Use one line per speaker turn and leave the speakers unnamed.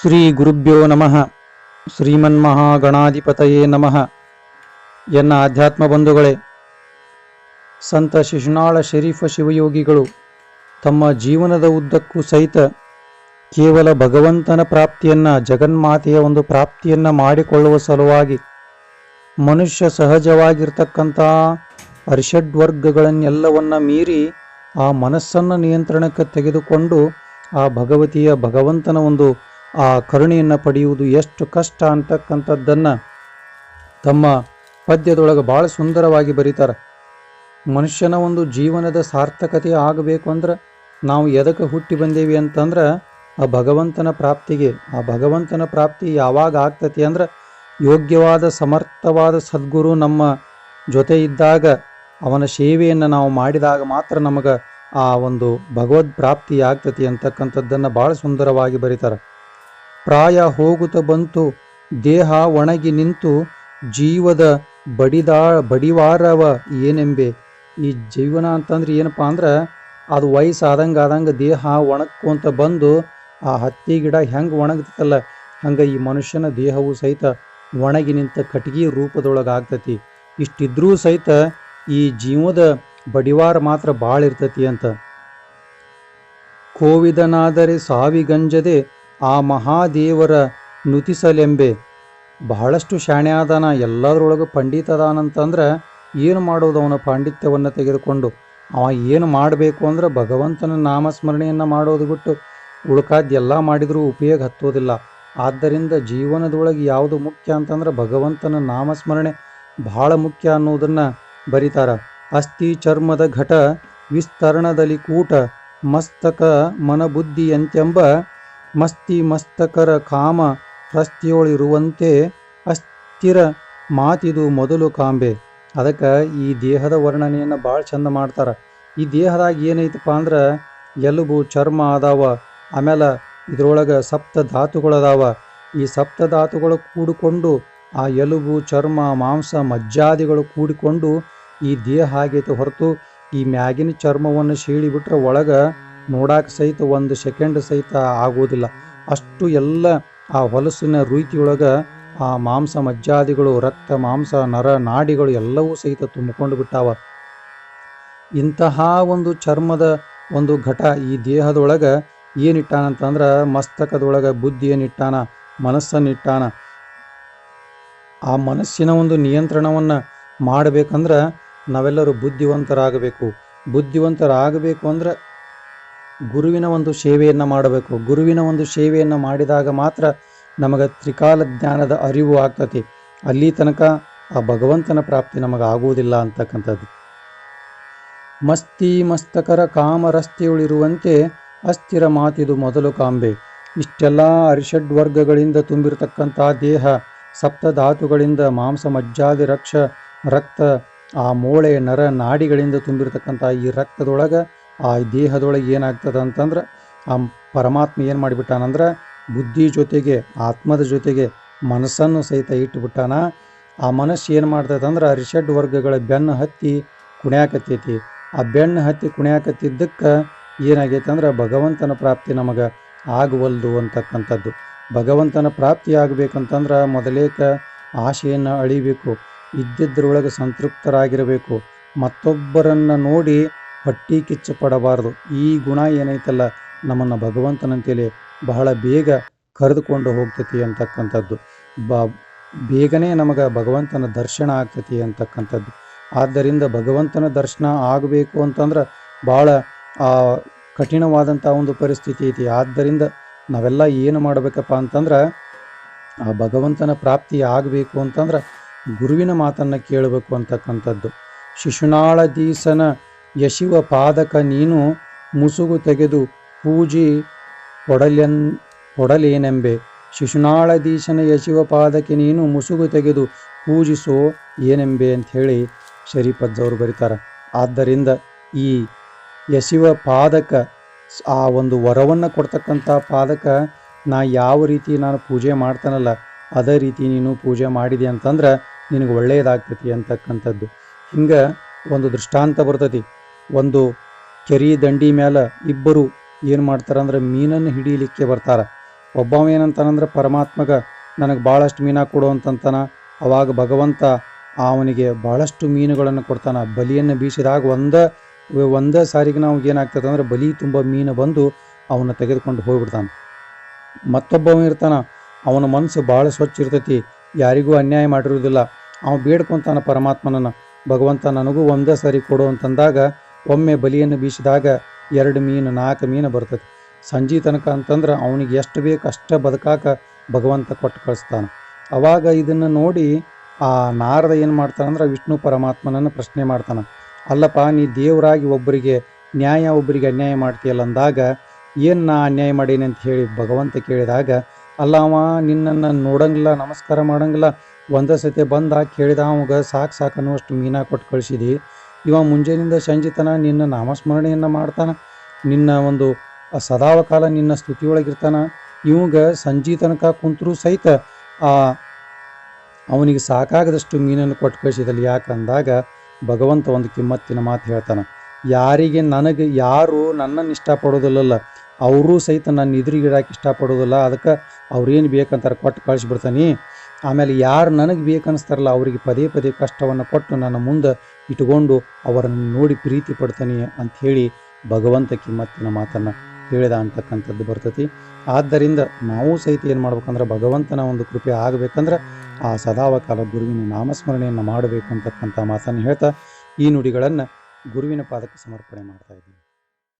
ಶ್ರೀ ಗುರುಭ್ಯೋ ನಮಃ. ಶ್ರೀಮನ್ಮಹಾಗಣಾಧಿಪತಯೇ ನಮಃ. ಎನ್ನ ಆಧ್ಯಾತ್ಮ ಬಂಧುಗಳೇ ಸಂತ ಶಿಶುನಾಳ ಶರೀಫ ಶಿವಯೋಗಿಗಳು ತಮ್ಮ ಜೀವನದ ಉದ್ದಕ್ಕೂ ಸಹಿತ ಕೇವಲ ಭಗವಂತನ ಪ್ರಾಪ್ತಿಯನ್ನ, ಜಗನ್ಮಾತೆಯ ಒಂದು ಪ್ರಾಪ್ತಿಯನ್ನ ಮಾಡಿಕೊಳ್ಳುವ ಸಲುವಾಗಿ ಮನುಷ್ಯ ಸಹಜವಾಗಿರ್ತಕ್ಕಂಥ ಅರಿಷಡ್ವರ್ಗಗಳನ್ನೆಲ್ಲವನ್ನ ಮೀರಿ ಆ ಮನಸ್ಸನ್ನು ನಿಯಂತ್ರಣಕ್ಕೆ ತೆಗೆದುಕೊಂಡು ಆ ಭಗವತಿಯ ಭಗವಂತನ ಒಂದು ಆ ಕರುಣೆಯನ್ನು ಪಡೆಯುವುದು ಎಷ್ಟು ಕಷ್ಟ ಅಂತಕ್ಕಂಥದ್ದನ್ನು ತಮ್ಮ ಪದ್ಯದೊಳಗೆ ಭಾಳ ಸುಂದರವಾಗಿ ಬರೀತಾರೆ. ಮನುಷ್ಯನ ಒಂದು ಜೀವನದ ಸಾರ್ಥಕತೆ ಆಗಬೇಕು ಅಂದ್ರೆ ನಾವು ಎದಕ್ಕೆ ಹುಟ್ಟಿ ಬಂದೇವಿ ಅಂತಂದ್ರೆ ಆ ಭಗವಂತನ ಪ್ರಾಪ್ತಿಗೆ, ಆ ಭಗವಂತನ ಪ್ರಾಪ್ತಿ ಯಾವಾಗ ಆಗ್ತತಿ ಅಂದ್ರೆ ಯೋಗ್ಯವಾದ ಸಮರ್ಥವಾದ ಸದ್ಗುರು ನಮ್ಮ ಜೊತೆ ಇದ್ದಾಗ ಅವನ ಸೇವೆಯನ್ನು ನಾವು ಮಾಡಿದಾಗ ಮಾತ್ರ ನಮಗೆ ಆ ಒಂದು ಭಗವದ್ ಪ್ರಾಪ್ತಿ ಆಗ್ತತಿ ಅಂತಕ್ಕಂಥದ್ದನ್ನು ಭಾಳ ಸುಂದರವಾಗಿ ಬರೀತಾರೆ. ಪ್ರಾಯ ಹೋಗುತ್ತ ಬಂತು, ದೇಹ ಒಣಗಿ ನಿಂತು, ಜೀವದ ಬಡಿದಾ, ಬಡಿವಾರವ ಏನೆಂಬೆ. ಈ ಜೀವನ ಅಂತಂದ್ರೆ ಏನಪ್ಪ ಅಂದ್ರೆ, ಅದು ವಯಸ್ಸು ಆದಂಗೆ ದೇಹ ಒಣಗ್ಕೊಂತ ಬಂದು, ಆ ಹತ್ತಿ ಗಿಡ ಹೆಂಗೆ ಒಣಗ್ತೈತಲ್ಲ, ಹಂಗೆ ಈ ಮನುಷ್ಯನ ದೇಹವು ಸಹಿತ ಒಣಗಿ ನಿಂತ ಕಟ್ಟಿಗೆ ರೂಪದೊಳಗೆ ಆಗ್ತತಿ. ಇಷ್ಟಿದ್ರೂ ಸಹಿತ ಈ ಜೀವದ ಬಡಿವಾರ ಮಾತ್ರ ಭಾಳ ಇರ್ತತಿ ಅಂತ. ಕೋವಿದನಾದರೆ ಸಾವಿಗಂಜದೆ ಆ ಮಹಾದೇವರ ನುತಿಸಲೆಂಬೆ. ಬಹಳಷ್ಟು ಶಾಣೆ ಅದಾನ ಎಲ್ಲದರೊಳಗೆ ಪಂಡಿತ ಅದಾನಂತಂದ್ರೆ ಏನು ಮಾಡೋದು ಅವನ ಪಾಂಡಿತ್ಯವನ್ನು ತೆಗೆದುಕೊಂಡು? ಅವ ಏನು ಮಾಡಬೇಕು ಅಂದ್ರೆ ಭಗವಂತನ ನಾಮಸ್ಮರಣೆಯನ್ನು ಮಾಡೋದು ಬಿಟ್ಟು ಉಳ್ಕಾದ್ ಎಲ್ಲ ಮಾಡಿದರೂ ಉಪಯೋಗ ಹತ್ತೋದಿಲ್ಲ. ಆದ್ದರಿಂದ ಜೀವನದೊಳಗೆ ಯಾವುದು ಮುಖ್ಯ ಅಂತಂದ್ರೆ ಭಗವಂತನ ನಾಮಸ್ಮರಣೆ ಬಹಳ ಮುಖ್ಯ ಅನ್ನೋದನ್ನು ಬರೀತಾರ. ಅಸ್ಥಿ ಚರ್ಮದ ಘಟ, ವಿಸ್ತರಣದಲ್ಲಿ ಕೂಟ, ಮಸ್ತಕ ಮನಬುದ್ಧಿ ಎಂತೆಂಬ ಮಸ್ತಿ ಮಸ್ತಕರ ಕಾಮ ಪ್ರಸ್ತಿಯೋಳಿರುವಂತೆ ಅಸ್ಥಿರ ಮಾತಿದು ಮೊದಲು ಕಾಂಬೆ. ಅದಕ್ಕೆ ಈ ದೇಹದ ವರ್ಣನೆಯನ್ನು ಭಾಳ ಚಂದ ಮಾಡ್ತಾರೆ. ಈ ದೇಹದಾಗ ಏನೈತಪ್ಪ ಅಂದ್ರೆ ಎಲುಬು, ಚರ್ಮ ಅದಾವ. ಆಮೇಲೆ ಇದ್ರೊಳಗೆ ಸಪ್ತ ಧಾತುಗಳದಾವ. ಈ ಸಪ್ತ ಧಾತುಗಳು ಕೂಡಿಕೊಂಡು ಆ ಎಲುಬು, ಚರ್ಮ, ಮಾಂಸ, ಮಜ್ಜಾದಿಗಳು ಕೂಡಿಕೊಂಡು ಈ ದೇಹ ಆಗೈತೆ ಹೊರತು ಈ ಮ್ಯಾಗಿನ ಚರ್ಮವನ್ನು ಸೀಳಿಬಿಟ್ರೆ ಒಳಗೆ ನೋಡಾಕ ಸಹಿತ ಒಂದು ಸೆಕೆಂಡ್ ಸಹಿತ ಆಗೋದಿಲ್ಲ ಅಷ್ಟು ಎಲ್ಲ ಆ ಹೊಲಸಿನ ರೀತಿಯೊಳಗೆ ಆ ಮಾಂಸ ಮಜ್ಜಾದಿಗಳು, ರಕ್ತ ಮಾಂಸ, ನರ ನಾಡಿಗಳು ಎಲ್ಲವೂ ಸಹಿತ ತುಂಬಿಕೊಂಡು ಬಿಟ್ಟಾವ. ಇಂತಹ ಒಂದು ಚರ್ಮದ ಒಂದು ಘಟ ಈ ದೇಹದೊಳಗೆ ಏನಿಟ್ಟಾನಂತಂದ್ರೆ ಮಸ್ತಕದೊಳಗೆ ಬುದ್ಧಿ ಏನಿಟ್ಟಾನ, ಮನಸ್ಸನ್ನಿಟ್ಟಾನ. ಆ ಮನಸ್ಸಿನ ಒಂದು ನಿಯಂತ್ರಣವನ್ನು ಮಾಡಬೇಕಂದ್ರೆ ನಾವೆಲ್ಲರೂ ಬುದ್ಧಿವಂತರಾಗಬೇಕು. ಬುದ್ಧಿವಂತರಾಗಬೇಕು ಅಂದ್ರೆ ಗುರುವಿನ ಒಂದು ಸೇವೆಯನ್ನು ಮಾಡಬೇಕು. ಗುರುವಿನ ಒಂದು ಸೇವೆಯನ್ನು ಮಾಡಿದಾಗ ಮಾತ್ರ ನಮಗೆ ತ್ರಿಕಾಲ ಜ್ಞಾನದ ಅರಿವು ಆಗ್ತತಿ. ಅಲ್ಲಿ ತನಕ ಆ ಭಗವಂತನ ಪ್ರಾಪ್ತಿ ನಮಗೆ ಆಗುವುದಿಲ್ಲ ಅಂತಕ್ಕಂಥದ್ದು. ಮಸ್ತಿ ಮಸ್ತಕರ ಕಾಮರಸ್ತೆಯುಳಿರುವಂತೆ ಅಸ್ಥಿರ ಮಾತಿದು ಮೊದಲು ಕಾಂಬೆ. ಇಷ್ಟೆಲ್ಲ ಅರಿಷಡ್ ವರ್ಗಗಳಿಂದ ತುಂಬಿರತಕ್ಕಂಥ ದೇಹ, ಸಪ್ತ ಧಾತುಗಳಿಂದ ಮಾಂಸ ಮಜ್ಜಾದಿ ರಕ್ಷ, ರಕ್ತ, ಆ ಮೂಳೆ, ನರ ನಾಡಿಗಳಿಂದ ತುಂಬಿರತಕ್ಕಂಥ ಈ ರಕ್ತದೊಳಗೆ ಆ ದೇಹದೊಳಗೆ ಏನಾಗ್ತದೆ ಅಂತಂದ್ರೆ ಆ ಪರಮಾತ್ಮ ಏನು ಮಾಡಿಬಿಟ್ಟಾನಂದ್ರೆ ಬುದ್ಧಿ ಜೊತೆಗೆ, ಆತ್ಮದ ಜೊತೆಗೆ ಮನಸ್ಸನ್ನು ಸಹಿತ ಇಟ್ಟುಬಿಟ್ಟಾನ. ಆ ಮನಸ್ಸು ಏನು ಮಾಡ್ತೈತೆ ಅಂದ್ರೆ ರಿಷಡ್ ವರ್ಗಗಳ ಬೆನ್ನು ಹತ್ತಿ ಕುಣ್ಯಾಕತ್ತೈತಿ. ಆ ಬೆನ್ನು ಹತ್ತಿ ಕುಣ್ಯಾಕತ್ತಿದ್ದಕ್ಕೆ ಏನಾಗೈತೆ ಅಂದ್ರೆ ಭಗವಂತನ ಪ್ರಾಪ್ತಿ ನಮಗೆ ಆಗವಲ್ದು ಅಂತಕ್ಕಂಥದ್ದು. ಭಗವಂತನ ಪ್ರಾಪ್ತಿ ಆಗಬೇಕಂತಂದ್ರೆ ಮೊದಲೇಕ ಆಶೆಯನ್ನು ಅಳಿಬೇಕು ಇದ್ದಿದ್ದರೊಳಗೆ ಸಂತೃಪ್ತರಾಗಿರಬೇಕು, ಮತ್ತೊಬ್ಬರನ್ನು ನೋಡಿ ಹೊಟ್ಟಿ ಕಿಚ್ಚು ಪಡಬಾರದು ಈ ಗುಣ ಏನೈತಲ್ಲ, ನಮ್ಮನ್ನು ಭಗವಂತನಂತೇಳಿ ಬಹಳ ಬೇಗ ಕರೆದುಕೊಂಡು ಹೋಗ್ತೈತಿ ಅಂತಕ್ಕಂಥದ್ದು. ಬ, ಬೇಗನೆ ನಮಗೆ ಭಗವಂತನ ದರ್ಶನ ಆಗ್ತೈತಿ ಅಂತಕ್ಕಂಥದ್ದು. ಆದ್ದರಿಂದ ಭಗವಂತನ ದರ್ಶನ ಆಗಬೇಕು ಅಂತಂದ್ರೆ ಭಾಳ ಕಠಿಣವಾದಂಥ ಒಂದು ಪರಿಸ್ಥಿತಿ ಐತಿ. ಆದ್ದರಿಂದ ನಾವೆಲ್ಲ ಏನು ಮಾಡಬೇಕಪ್ಪ ಅಂತಂದ್ರೆ, ಆ ಭಗವಂತನ ಪ್ರಾಪ್ತಿ ಆಗಬೇಕು ಅಂತಂದ್ರೆ ಗುರುವಿನ ಮಾತನ್ನು ಕೇಳಬೇಕು ಅಂತಕ್ಕಂಥದ್ದು. ಶಿಶುನಾಳದೀಸನ ಯಶಿವ ಪಾದಕ ನೀನು ಮುಸುಗು ತೆಗೆದು ಪೂಜಿ ಕೊಡಲೆನ್ ಕೊಡಲೇನೆಂಬೆ ಶಿಶುನಾಳಧೀಶನ ಯಶಿವ ಪಾದಕ್ಕೆ ನೀನು ಮುಸುಗು ತೆಗೆದು ಪೂಜಿಸೋ ಏನೆಂಬೆ ಅಂತ ಹೇಳಿ ಶರೀಫಜ್ಜವರು ಬರೀತಾರೆ. ಆದ್ದರಿಂದ ಈ ಯಶಿವ ಪಾದಕ ಆ ಒಂದು ವರವನ್ನು ಕೊಡ್ತಕ್ಕಂಥ ಪಾದಕ ನಾ ಯಾವ ರೀತಿ ನಾನು ಪೂಜೆ ಮಾಡ್ತಾನಲ್ಲ, ಅದೇ ರೀತಿ ನೀನು ಪೂಜೆ ಮಾಡಿದೆ ಅಂತಂದ್ರೆ ನಿನಗೆ ಒಳ್ಳೆಯದಾಗ್ತತಿ ಅಂತಕ್ಕಂಥದ್ದು. ಹಿಂಗೆ ಒಂದು ದೃಷ್ಟಾಂತ ಬರ್ತತಿ. ಒಂದು ಕೆರಿ ದಂಡಿ ಮ್ಯಾಲ ಇಬ್ಬರು ಏನು ಮಾಡ್ತಾರಂದ್ರೆ ಮೀನನ್ನು ಹಿಡೀಲಿಕ್ಕೆ ಬರ್ತಾರ. ಒಬ್ಬವ ಏನಂತಾನಂದ್ರೆ ಪರಮಾತ್ಮಗ ನನಗೆ ಭಾಳಷ್ಟು ಮೀನ ಕೊಡು ಅಂತಂತಾನ. ಅವಾಗ ಭಗವಂತ ಅವನಿಗೆ ಭಾಳಷ್ಟು ಮೀನುಗಳನ್ನು ಕೊಡ್ತಾನೆ. ಬಲಿಯನ್ನು ಬೀಸಿದಾಗ ಒಂದ, ಒಂದೇ ಸಾರಿಗೆ ನಾವು ಏನಾಗ್ತದೆ ಅಂದ್ರೆ ಬಲಿ ತುಂಬ ಮೀನು ಬಂದು ಅವನ್ನ ತೆಗೆದುಕೊಂಡು ಹೋಗ್ಬಿಡ್ತಾನೆ. ಮತ್ತೊಬ್ಬವ ಇರ್ತಾನ, ಅವನ ಮನಸ್ಸು ಭಾಳ ಸ್ವಚ್ಛ ಇರ್ತೈತಿ, ಯಾರಿಗೂ ಅನ್ಯಾಯ ಮಾಡಿರುವುದಿಲ್ಲ. ಅವನು ಬೇಡ್ಕೊಂತಾನ ಪರಮಾತ್ಮನನ್ನ. ಭಗವಂತ ನನಗೂ ಒಂದೇ ಸಾರಿ ಕೊಡು ಅಂತಂದಾಗ ಒಮ್ಮೆ ಬಲಿಯನ್ನು ಬೀಸಿದಾಗ ಎರಡು ಮೀನು, ನಾಲ್ಕು ಮೀನು ಬರ್ತದೆ. ಸಂಜೆ ತನಕ ಅಂತಂದ್ರೆ ಅವನಿಗೆ ಎಷ್ಟು ಬೇಕು ಅಷ್ಟೇ ಬದುಕಾಕ ಭಗವಂತ ಕೊಟ್ಟು ಕಳಿಸ್ತಾನೆ. ಅವಾಗ ಇದನ್ನು ನೋಡಿ ಆ ನಾರದ ಏನು ಮಾಡ್ತಾನಂದ್ರೆ ವಿಷ್ಣು ಪರಮಾತ್ಮನನ್ನು ಪ್ರಶ್ನೆ ಮಾಡ್ತಾನೆ. ಅಲ್ಲಪ್ಪ, ನೀ ದೇವರಾಗಿ ಒಬ್ಬರಿಗೆ ನ್ಯಾಯ, ಒಬ್ಬರಿಗೆ ಅನ್ಯಾಯ ಮಾಡ್ತೀಯಲ್ಲ ಅಂದಾಗ ಏನು ನಾ ಅನ್ಯಾಯ ಮಾಡೀನಿ ಅಂತ ಹೇಳಿ ಭಗವಂತ ಕೇಳಿದಾಗ, ಅಲ್ಲ ಅವ ನಿನ್ನನ್ನು ನೋಡಂಗಿಲ್ಲ, ನಮಸ್ಕಾರ ಮಾಡಂಗಿಲ್ಲ, ಒಂದೇ ಸತಿ ಬಂದಾಗ ಕೇಳಿದ ಅವಾಗ ಸಾಕು ಸಾಕು ಅನ್ನುವಷ್ಟು ಮೀನಾ ಕೊಟ್ಟು ಕಳಿಸಿದಿ. ಇವ ಮುಂಜಾನಿಂದ ಸಂಜಿತನ ನಿನ್ನ ನಾಮಸ್ಮರಣೆಯನ್ನು ಮಾಡ್ತಾನೆ. ನಿನ್ನ ಒಂದು ಸದಾವ ಕಾಲ ನಿನ್ನ ಸ್ತುತಿಯೊಳಗಿರ್ತಾನ. ಇವಾಗ ಸಂಜೆ ತನಕ ಕುಂತರೂ ಸಹಿತ ಆ ಅವನಿಗೆ ಸಾಕಾಗದಷ್ಟು ಮೀನನ್ನು ಕೊಟ್ಟು ಕಳಿಸಿದಲ್ಲಿ. ಯಾಕಂದಾಗ ಭಗವಂತ ಒಂದು ಕಿಮ್ಮತ್ತಿನ ಮಾತು ಹೇಳ್ತಾನೆ. ಯಾರಿಗೆ ನನಗೆ, ಯಾರು ನನ್ನನ್ನು ಇಷ್ಟಪಡೋದಿಲ್ಲಲ್ಲ. ಅವರೂ ಸಹಿತ ನನ್ನ ಎದುರಿಗಿಡಕ್ಕೆ ಇಷ್ಟಪಡೋದಿಲ್ಲ. ಅದಕ್ಕೆ ಅವ್ರೇನು ಬೇಕಂತಾರೆ ಕೊಟ್ಟು ಕಳಿಸ್ಬಿಡ್ತಾನೆ ಆಮೇಲೆ ಯಾರು ನನಗೆ ಬೇಕನ್ನಿಸ್ತಾರಲ್ಲ, ಅವರಿಗೆ ಪದೇ ಪದೇ ಕಷ್ಟವನ್ನು ಕೊಟ್ಟು ನನ್ನ ಮುಂದೆ ಇಟ್ಕೊಂಡು ಅವರನ್ನು ನೋಡಿ ಪ್ರೀತಿ ಪಡ್ತಾನೆ ಅಂಥೇಳಿ ಭಗವಂತ ಕಿಮ್ಮತ್ತಿನ ಮಾತನ್ನು ಹೇಳಿದ ಅಂತಕ್ಕಂಥದ್ದು ಬರ್ತತಿ. ಆದ್ದರಿಂದ ನಾವು ಸಹಿತ ಏನು ಮಾಡ್ಬೇಕಂದ್ರೆ ಭಗವಂತನ ಒಂದು ಕೃಪೆ ಆಗಬೇಕಂದ್ರೆ ಆ ಸದಾವಕಾಲ ಗುರುವಿನ ನಾಮಸ್ಮರಣೆಯನ್ನು ಮಾಡಬೇಕು ಅಂತಕ್ಕಂಥ ಮಾತನ್ನು ಹೇಳ್ತಾ ಈ ನುಡಿಗಳನ್ನು ಗುರುವಿನ ಪಾದಕ್ಕೆ ಸಮರ್ಪಣೆ ಮಾಡ್ತಾ ಇದ್ದೀನಿ.